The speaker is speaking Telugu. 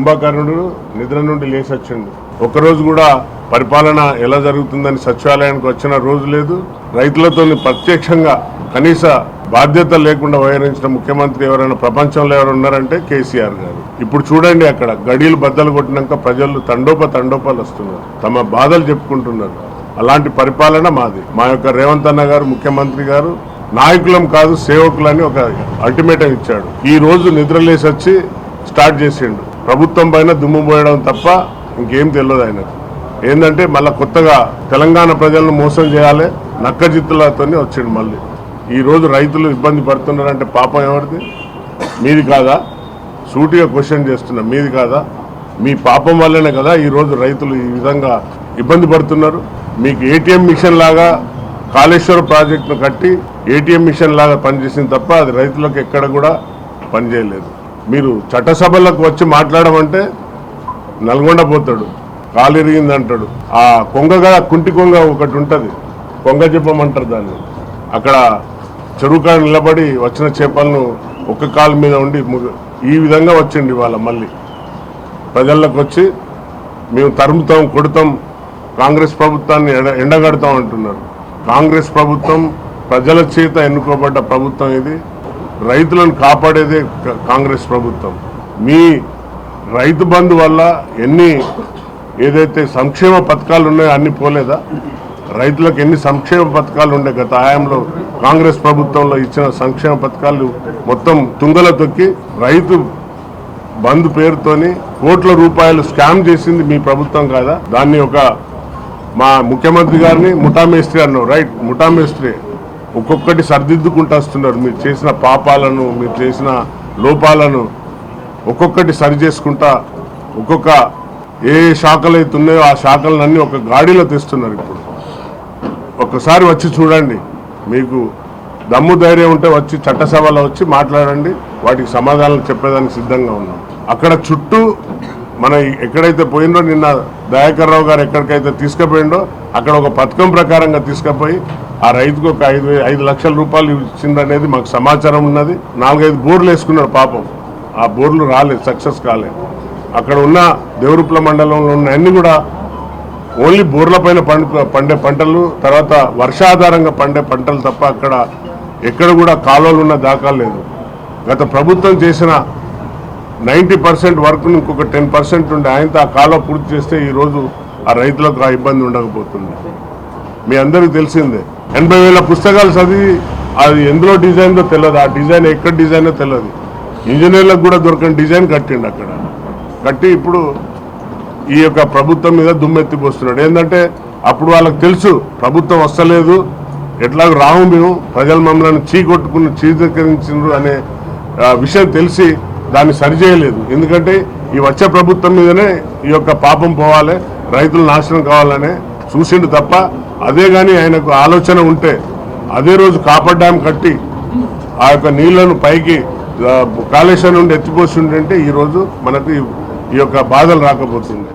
కుంభకర్ణుడు నిద్ర నుండి లేచి వచ్చిండు. కూడా పరిపాలన ఎలా జరుగుతుందని సచివాలయానికి వచ్చిన రోజు లేదు. రైతులతో ప్రత్యక్షంగా కనీస బాధ్యత లేకుండా వ్యవహరించిన ముఖ్యమంత్రి ఎవరైనా ప్రపంచంలో ఎవరు ఉన్నారంటే కేసీఆర్ గారు. ఇప్పుడు చూడండి అక్కడ గడియలు బద్దలు కొట్టినాక ప్రజలు తండోప తండోపాలు వస్తున్నారు. తమ బాధలు చెప్పుకుంటున్నారు. అలాంటి పరిపాలన మాది. మా యొక్క రేవంత్ అన్న గారు ముఖ్యమంత్రి గారు నాయకులం కాదు సేవకులని ఒక అల్టిమేటం ఇచ్చాడు. ఈ రోజు నిద్రలేసి వచ్చి స్టార్ట్ చేసిండు. ప్రభుత్వం పైన దుమ్ము పోయడం తప్ప ఇంకేం తెలియదు ఆయనకు. ఏంటంటే మళ్ళీ కొత్తగా తెలంగాణ ప్రజలను మోసం చేయాలి నక్కజిత్తులతోనే వచ్చాడు మళ్ళీ. ఈరోజు రైతులు ఇబ్బంది పడుతున్నారంటే పాపం ఎవరిది? మీది కాదా? సూటిగా క్వశ్చన్ చేస్తున్నా మీది కాదా? మీ పాపం వల్లనే కదా ఈరోజు రైతులు ఈ విధంగా ఇబ్బంది పడుతున్నారు. మీకు ఏటీఎం మిషన్ లాగా కాళేశ్వర ప్రాజెక్టును కట్టి ఏటీఎం మిషన్ లాగా పనిచేసింది తప్ప అది రైతులకు ఎక్కడ కూడా పనిచేయలేదు. మీరు చట్టసభలకు వచ్చి మాట్లాడమంటే నల్గొండ పోతాడు. కాలు ఇరిగింది అంటాడు ఆ కొంగగా కుంటి కొంగ ఒకటి ఉంటుంది. కొంగ చెప్పమంటారు దాన్ని. అక్కడ చెరువు కాడ నిలబడి వచ్చిన చేపలను ఒక్క కాలు మీద ఉండి ఈ విధంగా వచ్చిండి వాళ్ళ మళ్ళీ. ప్రజల్లోకి వచ్చి మేము తరుముతాం కొడతాం కాంగ్రెస్ ప్రభుత్వాన్ని ఎండ ఎండగడతాం అంటున్నారు. కాంగ్రెస్ ప్రభుత్వం ప్రజల చేత ఎన్నుకోబడ్డ ప్రభుత్వం ఇది. రైతులను కాపాడేదే కాంగ్రెస్ ప్రభుత్వం. మీ రైతు బంధు వల్ల ఎన్ని ఏదైతే సంక్షేమ పథకాలు ఉన్నాయో అన్ని పోలేదా? రైతులకు ఎన్ని సంక్షేమ పథకాలు ఉండే గత హయాంలో కాంగ్రెస్ ప్రభుత్వంలో ఇచ్చిన సంక్షేమ పథకాలు మొత్తం తుంగల తొక్కి రైతు బంద్ పేరుతోని కోట్ల రూపాయలు స్కామ్ చేసింది మీ ప్రభుత్వం కాదా? దాన్ని ఒక మా ముఖ్యమంత్రి గారిని ముఠామేస్త్రి అన్నావు రైట్? ముఠామేస్త్రి ఒక్కొక్కటి సరిదిద్దుకుంటూ వస్తున్నారు. మీరు చేసిన పాపాలను మీరు చేసిన లోపాలను ఒక్కొక్కటి సరి చేసుకుంటా ఒక్కొక్క ఏ శాఖలు అయితే ఉన్నాయో ఆ శాఖలన్నీ ఒక గాడిలో తెస్తున్నారు ఇప్పుడు. ఒక్కసారి వచ్చి చూడండి. మీకు దమ్ము ధైర్యం ఉంటే వచ్చి చట్టసభలో వచ్చి మాట్లాడండి. వాటికి సమాధానాలు చెప్పేదానికి సిద్ధంగా ఉన్నాం. అక్కడ చుట్టూ మన ఎక్కడైతే పోయిందో నిన్న దయాకర్ రావు గారు ఎక్కడికైతే తీసుకుపోయిండో అక్కడ ఒక పథకం ప్రకారంగా తీసుకుపోయి ఆ రైతుకు ఒక ఐదు వే- ఐదు లక్షల రూపాయలు ఇచ్చిందనేది మాకు సమాచారం ఉన్నది. నాలుగైదు బోర్లు వేసుకున్నాడు పాపం. ఆ బోర్లు రాలేదు సక్సెస్ కాలేదు. అక్కడ ఉన్న దేవరుప్ల మండలంలో ఉన్న అన్ని కూడా ఓన్లీ బోర్ల పైన పండు పండే పంటలు తర్వాత వర్షాధారంగా పండే పంటలు తప్ప అక్కడ ఎక్కడ కూడా కాలువలు ఉన్న దాఖలు లేదు. గత ప్రభుత్వం చేసిన నైంటీ పర్సెంట్ వర్క్ ఇంకొక టెన్ పర్సెంట్ ఉండే ఆయనతో ఆ కాలువ పూర్తి చేస్తే ఈరోజు ఆ రైతులకు ఆ ఇబ్బంది ఉండకపోతుంది. మీ అందరికీ తెలిసిందే. ఎనభై వేల పుస్తకాలు చదివి అది ఎందులో డిజైన్దో తెలియదు ఆ డిజైన్ ఎక్కడ డిజైనో తెలియదు ఇంజనీర్లకు కూడా దొరకని డిజైన్ కట్టిండు అక్కడ. కట్టి ఇప్పుడు ఈ యొక్క ప్రభుత్వం మీద దుమ్మెత్తిపోస్తున్నాడు. ఏంటంటే అప్పుడు వాళ్ళకి తెలుసు ప్రభుత్వం వస్తలేదు. ఎట్లాగో రాము మేము ప్రజలు మమ్మల్ని చీకొట్టుకుని చీకరించారు అనే విషయం తెలిసి దాన్ని సరిచేయలేదు ఎందుకంటే ఈ వచ్చే ప్రభుత్వం మీదనే ఈ యొక్క పాపం పోవాలి రైతులు నాశనం కావాలనే చూసిండు తప్ప అదే కానీ ఆయనకు ఆలోచన ఉంటే అదే రోజు కాపర్ డ్యామ్ కట్టి ఆ యొక్క నీళ్ళను పైకి కాళేశ్వరం నుండి ఎత్తిపోసి ఉంటే ఈరోజు మనకు ఈ- ఈ యొక్క బాధలు రాకపోతుంది